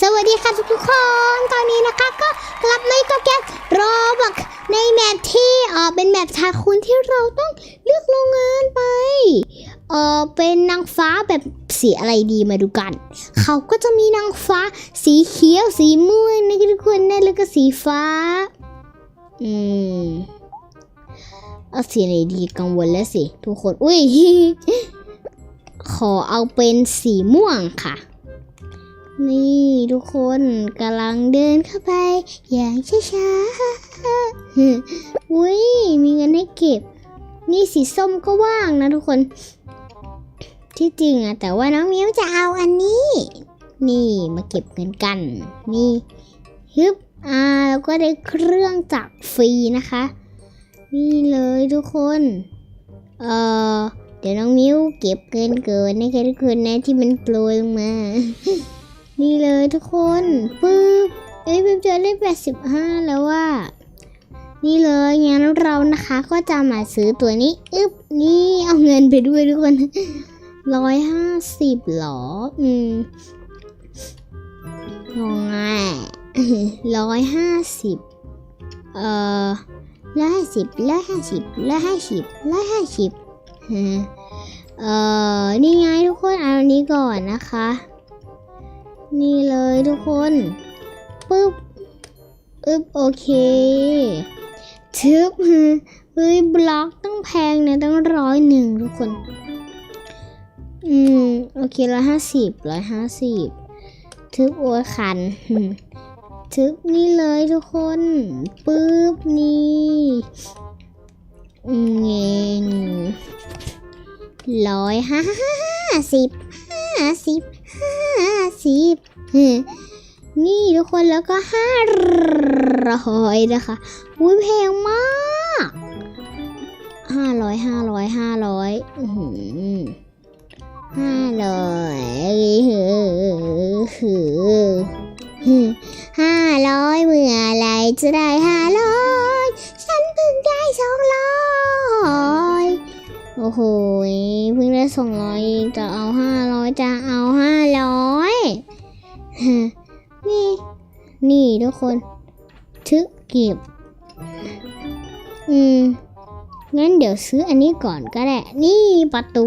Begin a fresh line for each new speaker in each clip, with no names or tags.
สวัสดีค่ะทุกทุกคน ตอนนี้นะคะก็กลับมากับแกมรอบักในแมปที่เออเป็นแมปทาคุณที่เราต้องเลือกโรงงานไปเออเป็นนางฟ้าแบบสีอะไรดีมาดูกัน เขาก็จะมีนางฟ้าสีเขียวสีม่วงนะทุกคนนะแล้วก็สีฟ้า อืมเอาสีไหนดีกังวลแล้วสิทุกคน อุ้ยขอเอาเป็นสีม่วงค่ะ นี่ทุกคนกำลังเดินเข้าไป อย่างช้าๆอุ้ยมีเงินให้เก็บ นี่สีส้มก็ว่างนะทุกคน ที่จริงอะแต่ว่าน้องมิ้วจะเอาอันนี้ นี่มาเก็บเงินกัน นี่ฮึบอ่าแล้วก็ได้เครื่องจักรฟรีนะคะ นี่เลยทุกคน เอ่อเดี๋ยวน้องมิ้วเก็บเกินเกินนะคะทุกคนนะที่มันโปรยลงมา นี่เลยทุกคนปึ๊บเอ้ยเพิมเจอเลขแปดสิบห้าแล้วว่า นี่เลยงั้นเรานะคะก็จะมาซื้อตัวนี้อึ๊บนี่เอาเงินไปด้วยทุกคนร้อยห้าสิบหรอ อืมงงอะร้อยห้าสิบเอ่อร้อยห้าสิบร้อยห้าสิบร้อยห้าสิบร้อยห้าสิบเอ่อ นี่ไงทุกคนเอาอันนี้ก่อนนะคะ นี่เลยทุกคนปึ๊บอึ๊บโอเคทึบเฮ้ยบล็อกต้องแพงเนี่ยต้องร้อยหนึ่งทุกคน อืม โอเคร้อยห้าสิบร้อยห้าสิบทึบโอ้ยคันทึบนี่เลยทุกคนปึ๊บนี่เงินร้อยห้าสิบห้าสิบ ห้าสิบนี่ทุกคนแล้วก็ห้าร้อยนะคะอุ้ยแพงมากห้าร้อยห้าร้อยห้าร้อยห้าร้อยห้าร้อยเมื่อไรจะได้ห้าร้อยฉันเพิ่งได้สองร้อย โอ้โหเพิ่งได้สองร้อยจะเอาห้าร้อยจะเอาห้าร้อยนี่ นี่ทุกคนทึกเก็บ อืม งั้นเดี๋ยวซื้ออันนี้ก่อนก็ได้ นี่ประตู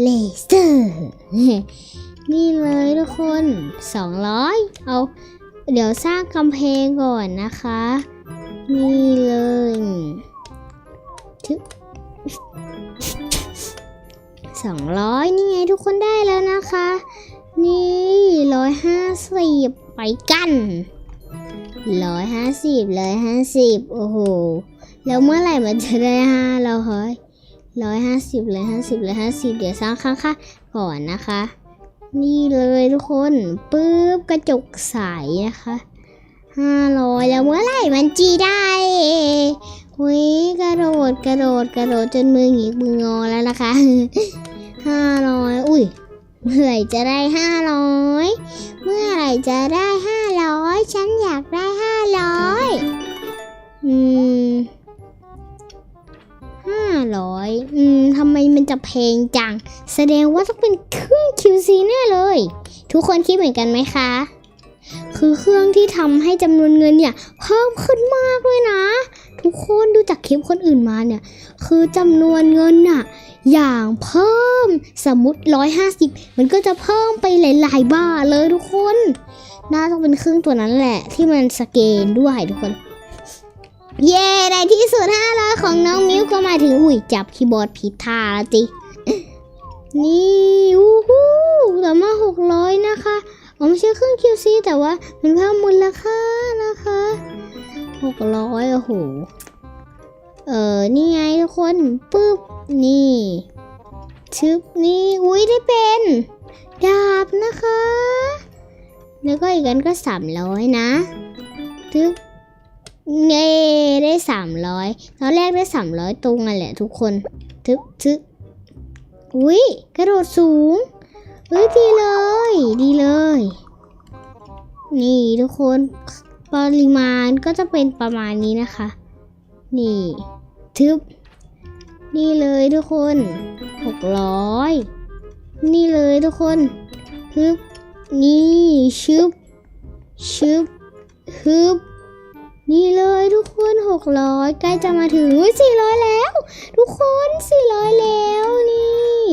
เลเซอร์ นี่เลยทุกคน200เอา เดี๋ยวสร้างกำแพงก่อนนะคะ นี่เลยทึก สองร้อยนี่ไงทุกคนได้แล้วนะคะ นี่ร้อยห้าสิบไปกันร้อยห้าสิบร้อยห้าสิบโอ้โห แล้วเมื่อไหร่มันจะได้ห้าเราเฮ้ยร้อยห้าสิบร้อยห้าสิบร้อยห้าสิบเดี๋ยวสร้างข้างๆก่อนนะคะ นี่เลยทุกคนปึ๊บกระจกใสนะคะห้าร้อยแล้วเมื่อไหร่มันจีได้ หุยกระโดดกระโดดกระโดดจนมือหงิกมืองอแล้วนะคะห้าร้อยอุ้ย เมื่อไหร่จะได้ห้าร้อยเมื่อไหร่จะได้ห้าร้อยฉันอยากได้ห้าร้อยอืมห้าร้อยอืมทำไมมันจะแพงจัง แสดงว่าต้องเป็นเครื่อง QC แน่เลย ทุกคนคิดเหมือนกันไหมคะ คือเครื่องที่ทำให้จำนวนเงินเนี่ย เพิ่มขึ้นมากเลยนะ ทุกคนดูจากคลิปคนอื่นมาเนี่ย คือจำนวนเงินน่ะอย่างเพิ่มสมมติ 150 มันก็จะเพิ่มไปหลาย ๆบาทเลยทุกคน น่าต้องเป็นเครื่องตัวนั้นแหละ ที่มันสแกนด้วยทุกคน เย้ในที่สุด500ของน้องมิวก็มาถึงอุ้ยจับคีย์บอร์ดผิดท่าแล้วจินี่วู้ฮู้แต่มา600 นะคะอ๋อไม่ใช่เครื่อง QC แต่ว่ามันเพิ่มมูลค่านะคะ 600โอ้โห เออ นี่ไงทุกคนปึ๊บ นี่ ชึบ นี่ อุ้ยได้เป็น ดาบนะคะ แล้วก็อีกอันก็สามร้อยนะทึบเง่ได้สามร้อยตอนแรกได้สามร้อยตรงกันแหละทุกคนทึบทึบอุ้ยกระโดดสูงเฮ้ยดีเลย ดีเลย นี่ทุกคน ปริมาณก็จะเป็นประมาณนี้นะคะ นี่ทึบ นี่เลยทุกคนหกร้อยนี่เลยทุกคนฮึบ นี่ชึบ ชึบฮึบนี่เลยทุกคนหกร้อยใกล้จะมาถึงสี่ร้อยแล้ว ทุกคนสี่ร้อยแล้วนี่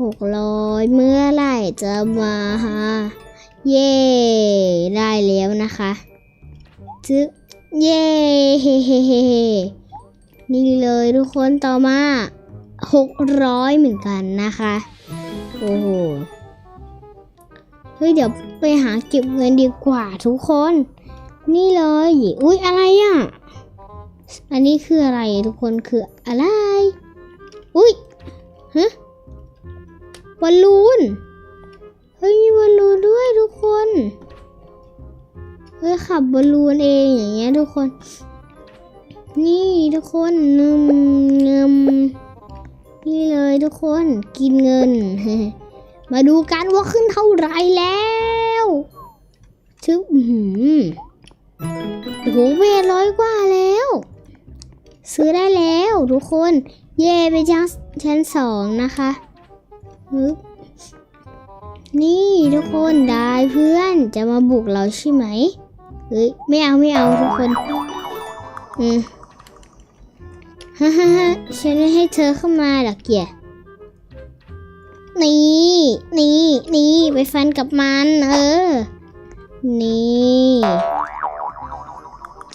หกร้อยเมื่อไหร่จะมาฮะ เย่ได้แล้วนะคะจึ๊บเย่เฮ้เฮ้เฮ้เฮ้นี่เลยทุกคนต่อมาหกร้อยเหมือนกันนะคะ โอ้โห เฮ้ย เดี๋ยวไปหาเก็บเงินดีกว่าทุกคน นี่เลย อุ้ยอะไรอะ อันนี้คืออะไรทุกคนคืออะไร อุ้ย ขับบอลลูนเองอย่างเงี้ยทุกคน นี่ทุกคนนมเงิมนี่เลยทุกคนกินเงิน มาดูกันว่าขึ้นเท่าไรแล้วชึบหือโอ้โหเวร้อยกว่าแล้ว ซื้อได้แล้วทุกคน เย่ไปชั้นชั้นสองนะคะนี่ทุกคนได้เพื่อนจะมาบุกเราใช่ไหม เฮ้ยไม่เอาไม่เอาทุกคน อืมฮ่าฮ่าฮ่าฉันไม่ให้เธอเข้ามาหรอกเกียนี่นี่นี่ไปฟันกับมันเออ นี่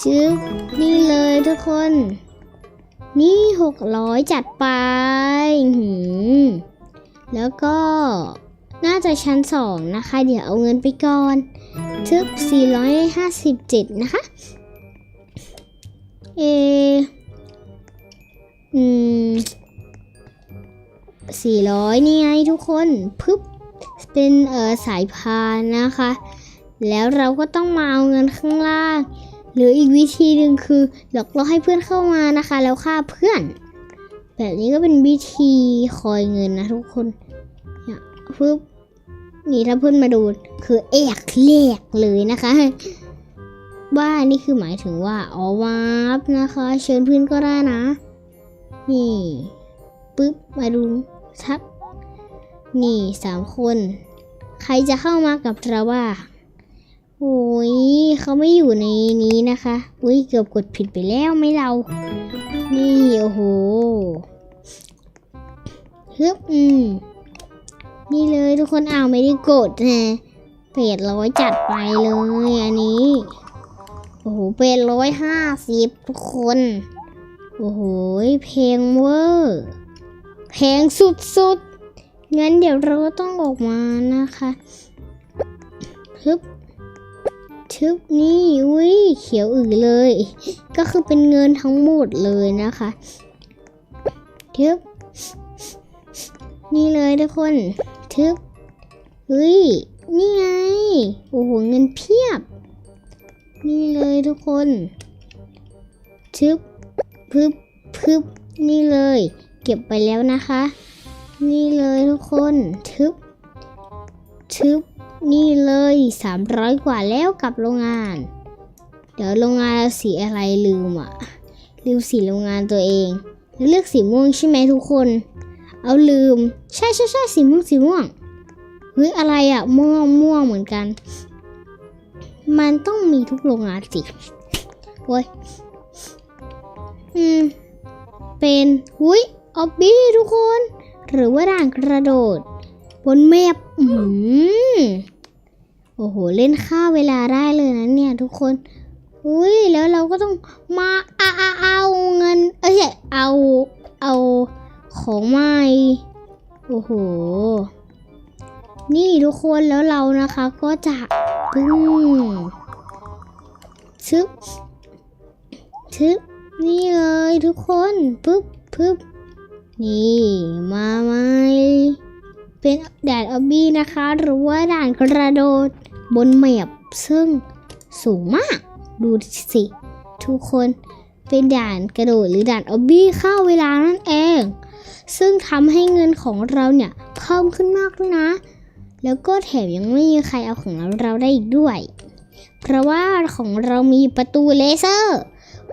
จึ๊บนี่เลยทุกคน นี่หกร้อยจัดไปหืมแล้วก็น่าจะชั้นสองนะคะ เดี๋ยวเอาเงินไปก่อน ทึบ457 นะคะ เอ อืมสี่ร้อยนี่ไงทุกคนพึบเป็นเออสายพานนะคะ แล้วเราก็ต้องมาเอาเงินข้างล่าง หรืออีกวิธีหนึ่งคือหลอกล่อให้เพื่อนเข้ามานะคะ แล้วฆ่าเพื่อน แบบนี้ก็เป็นวิธีคอยเงินนะทุกคนเนี่ยปึ๊บ นี่ถ้าเพื่อนมาดูคือเอกเลกเลยนะคะ ว่านี่คือหมายถึงว่าอ๋อวาร์ปนะคะ เชิญเพื่อนก็ได้นะ นี่ปึ๊บมาดูทับ นี่สามคน ใครจะเข้ามากับเราว่าโอ้ยเขาไม่อยู่ในนี้นะคะอุ้ยเกือบกดผิดไปแล้วไม่เรา นี่โอ้โหฮึบอืม นี่เลยทุกคนอ้าวไม่ได้กดนะเป็ดร้อยจัดไปเลยอันนี้ โอ้โหเป็ดร้อยห้าสิบทุกคน โอ้โหเพลงเวอร์เพลงสุดๆ งั้นเดี๋ยวเราก็ต้องออกมานะคะฮึบทึบนี่อุ้ยเขียวอื่เลย ก็คือเป็นเงินทั้งหมดเลยนะคะทึบนี่เลยทุกคน ทึบเฮ้ย นี่ไง โอ้โห เงินเพียบ นี่เลยทุกคน ทึบพึบพึบนี่เลย เก็บไปแล้วนะคะ นี่เลยทุกคน ทึบ ทึบ นี่เลย 300 กว่าแล้วกับโรงงาน เดี๋ยวโรงงานเราสีอะไรลืมอะ ลืมสีโรงงานตัวเอง เลือกสีม่วงใช่ไหมทุกคน เอาลืม ใช่ใช่ใช่สีม่วงสีม่วงเฮ้ยอะไรอะม่วงม่วงเหมือนกัน มันต้องมีทุกโรงงานสิโอ้ยอืม เป็นหุยออบบี้ทุกคน หรือว่าด่านกระโดด บนแมปอืมโอ้โห เล่นค่าเวลาได้เลยนะเนี่ยทุกคนอุ้ยแล้วเราก็ต้องมาเอาเอาเอาเงิน เอ้ยเอาเอา ของใหม่ โอ้โห นี่ทุกคนแล้วเรานะคะก็จะปึ้งชึบชึบนี่เลยทุกคนปึ๊บปึ๊บนี่มาไหมเป็นด่านออบบี้นะคะ หรือว่าด่านกระโดดบนแมปซึ่งสูงมาก ดูสิ ทุกคนเป็นด่านกระโดดหรือด่านออบบี้เข้าเวลานั่นเอง ซึ่งทำให้เงินของเราเนี่ยเพิ่มขึ้นมากด้วยนะ แล้วก็แถมยังไม่มีใครเอาของเราได้อีกด้วย เพราะว่าของเรามีประตูเลเซอร์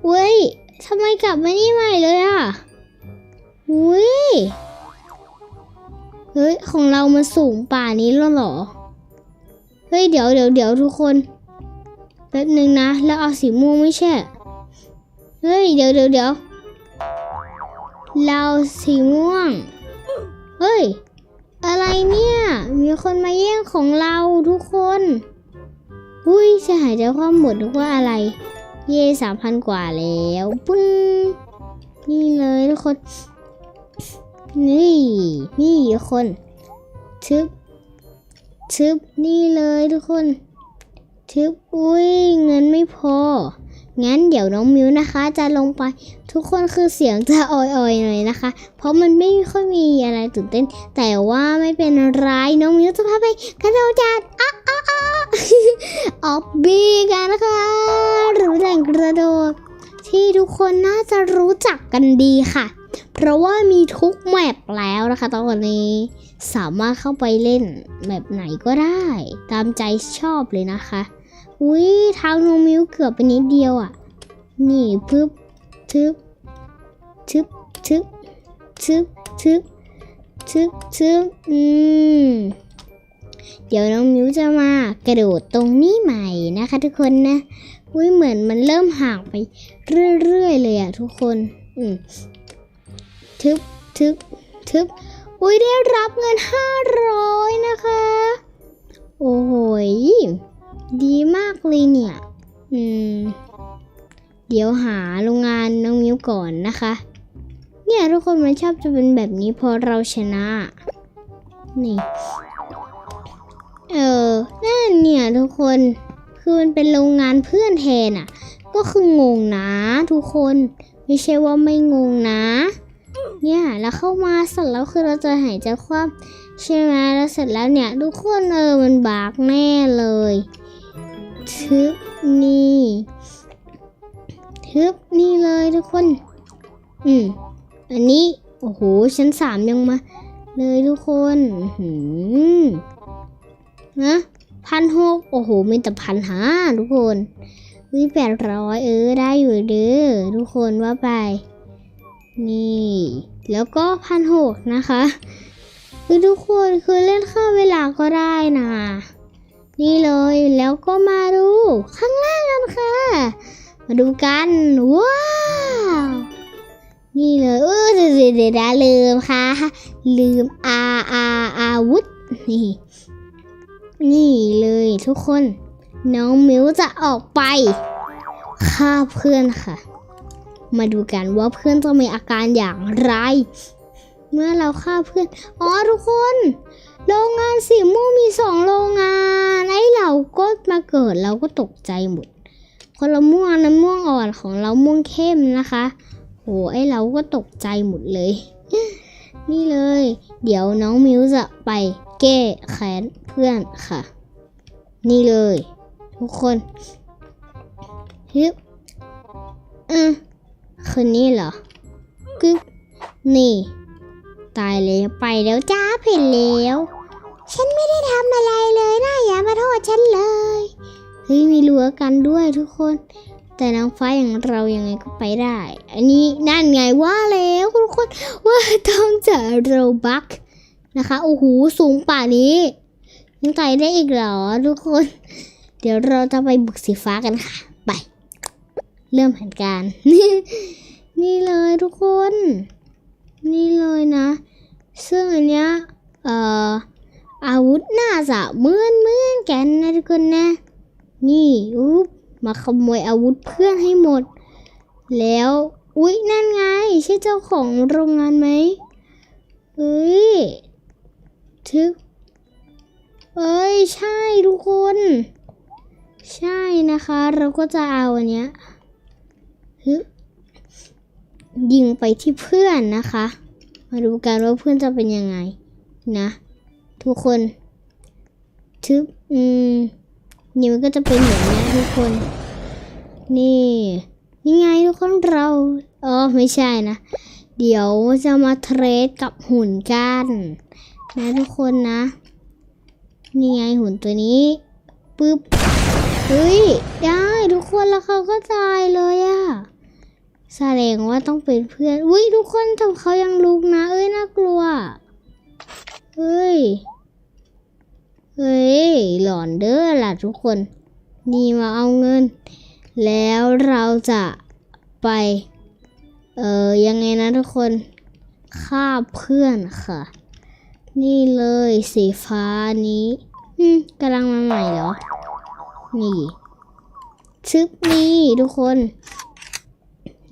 เว้ยทำไมกลับมานี่ใหม่เลยอะอุ้ยเฮ้ยของเรามันสูงป่านี้แล้วหรอ เฮ้ยเดี๋ยวเดี๋ยวเดี๋ยวทุกคนแป๊บหนึ่งนะ แล้วเอาสีม่วงไม่ใช่ เฮ้ยเดี๋ยวเดี๋ยวเดี๋ยว เราสีม่วง เฮ้ย อะไรเนี่ย มีคนมาแย่งของเราทุกคน อุ้ยจะหายใจความหมดนึกว่าอะไร เย่สามพันกว่าแล้วปึ้งนี่เลยทุกคน นี่ นี่คนทึบทึบนี่เลยทุกคนทึบอุ้ยเงินไม่พอ งั้นเดี๋ยวน้องมิวนะคะ จะลงไปทุกคนคือเสียงจะอ่อยๆหน่อยนะคะ เพราะมันไม่ค่อยมีอะไรตื่นเต้น แต่ว่าไม่เป็นไรน้องมิวจะพาไปกระโดดจัดอ้าอ้าอ้าออบบี้กันนะคะหรือแหล่งกระโดด ที่ทุกคนน่าจะรู้จักกันดีค่ะ เพราะว่ามีทุกแมปแล้วนะคะ ตอนนี้ สามารถเข้าไปเล่นแมปไหนก็ได้ ตามใจชอบเลยนะคะ อุ้ยทาน้องมิวเกือบไปนิดเดียวอะ นี่ปึ๊บทึบทึบทึบทึบทึบทึบทึบอืมเดี๋ยวน้องมิวจะมากระโดดตรงนี้ใหม่นะคะ ทุกคนนะอุ้ยเหมือนมันเริ่มห่างไปเรื่อยๆเลยอะทุกคน อืมทึบทึบทึบอุ้ยได้รับเงินห้าร้อยนะคะ โอ้โหย ดีมากเลยเนี่ย อืม เดี๋ยวหาโรงงานน้องมิวก่อนนะคะ เนี่ยทุกคนมันชอบจะเป็นแบบนี้พอเราชนะ นี่ เออนั่นเนี่ยทุกคน คือมันเป็นโรงงานเพื่อนแทนอะ ก็คืองงนะทุกคน ไม่ใช่ว่าไม่งงนะ เนี่ยแล้วเข้ามาเสร็จแล้วคือเราจะหายใจคว่ำใช่ไหมแล้วเสร็จแล้วเนี่ยทุกคนเออมันบากแน่เลย ทึบนี่ทึบนี่เลยทุกคน อืม อันนี้ โอ้โห ชั้นสามยังมา เลยทุกคนหือนะพันหกโอ้โหมีแต่พันห้าทุกคนวิแปดร้อยเออ ได้อยู่เด้อทุกคนว่าไป นี่ แล้วก็พันหกนะคะคือทุกคนคือเล่นข้ามเวลาก็ได้นะ นี่เลยแล้วก็มาดูข้างล่างกันค่ะ มาดูกันว้าวนี่เลยเออเดี๋ยวเดี๋ยวเดี๋ยวนะลืมค่ะ ลืมอาอาอาวุธนี่นี่เลยทุกคน น้องมิวจะออกไปฆ่าเพื่อนค่ะ มาดูกันว่าเพื่อนจะมีอาการอย่างไร เมื่อเราฆ่าเพื่อน อ๋อทุกคน โรงงานสีม่วงมีสองโรงงาน ไอ้เราก็มาเกิดเราก็ตกใจหมด คนละม่วงนะม่วงอ่อนของเราม่วงเข้มนะคะ โหไอ้เราก็ตกใจหมดเลย นี่เลย เดี๋ยวน้องมิวจะไปแก้แค้นเพื่อนค่ะ นี่เลย ทุกคนฮึบอืมคืนนี้เหรอกึ๊บนี่ ตายแล้วไปแล้วจ้าเพ่นแล้ว ฉันไม่ได้ทำอะไรเลยนะอย่ามาโทษฉันเลยเฮ้ยมีรั้วกันด้วยทุกคน แต่นางฟ้าอย่างเรายังไงก็ไปได้ อันนี้นั่นไงว่าแล้วทุกคนว่าต้องจะโรบักนะคะโอ้โหสูงป่านี้ยังไต่ได้อีกเหรอทุกคน เดี๋ยวเราจะไปบุกสีฟ้ากันค่ะ ไป เริ่มแผนการ นี่เลยทุกคน นี่เลยนะ ซึ่งอันเนี้ยเอ่ออาวุธน่าจะเหมือนเหมือนกันนะทุกคนนะ นี่อุ๊บมาขโมยอาวุธเพื่อนให้หมด แล้วอุ๊ยนั่นไง ใช่เจ้าของโรงงานไหมเฮ้ยทึกเอ้ย ใช่ทุกคน ใช่นะคะ เราก็จะเอาอันเนี้ยฮึบ ยิงไปที่เพื่อนนะคะ มาดูกันว่าเพื่อนจะเป็นยังไงนะ ทุกคนทึบอืมนี่มันก็จะเป็นอย่างนี้ทุกคน นี่นี่ไงทุกคนเราเออไม่ใช่นะ เดี๋ยวจะมาเทรดกับหุ่นกันนะทุกคนนะ นี่ไงหุ่นตัวนี้ปึ๊บเฮ้ยได้ทุกคนแล้วเขาก็ตายเลยอะ แสดงว่าต้องเป็นเพื่อน อุ้ยทุกคนทำเขายังลุกนะ เอ้ยน่ากลัว เฮ้ย เฮ้ย หลอนเด้อล่ะทุกคน นี่มาเอาเงิน แล้วเราจะไป เออยังไงนะทุกคนฆ่าเพื่อนค่ะ นี่เลยสีฟ้านี้ อืมกำลังมาใหม่เหรอ นี่ชึบนี่ทุกคน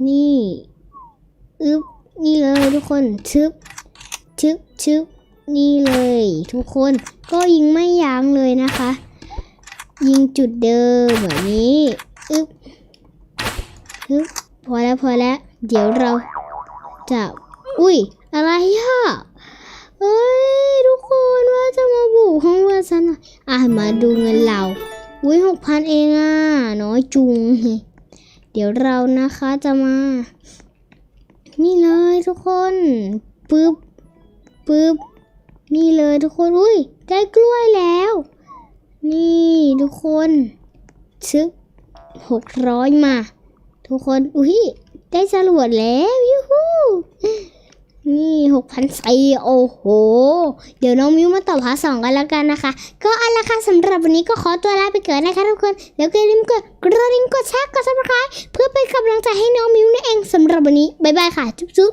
นี่อึ๊บนี่เลยทุกคนชึบชึบชึบนี่เลย ทุกคนก็ยิงไม่ยั้งเลยนะคะ ยิงจุดเดิมแบบนี้อึ๊บอึ๊บพอแล้วพอแล้ว เดี๋ยวเราจะอุ้ยอะไรอะเอ้ยทุกคนว่าจะมาบุกห้องเวอร์ซันหน่อยอะมาดูเงินเราอุ้ยหกพันเองอะน้อยจุง ดี๋ยวเรานะคะจะมา นี่เลยทุกคนปึ๊บปึ๊บนี่เลยทุกคนอุ้ยได้กล้วยแล้ว นี่ทุกคนชึบหกร้อยมา ทุกคนอุ้ยได้จรวดแล้วยูฮู นี่หกพันสี่โอ้โห เดี๋ยวน้องมิวมาตอบพาร์ทสองกันแล้วกันนะคะ ก็เอาละค่ะสำหรับวันนี้ก็ขอตัวลาไปเกินนะคะทุกคน แล้วก็อย่าลืมกดกระดิ่งกดแชร์กดซับสไครต์เพื่อเป็นกำลังใจให้น้องมิวนั่นเองสำหรับวันนี้บ๊ายบายค่ะ จุ๊บ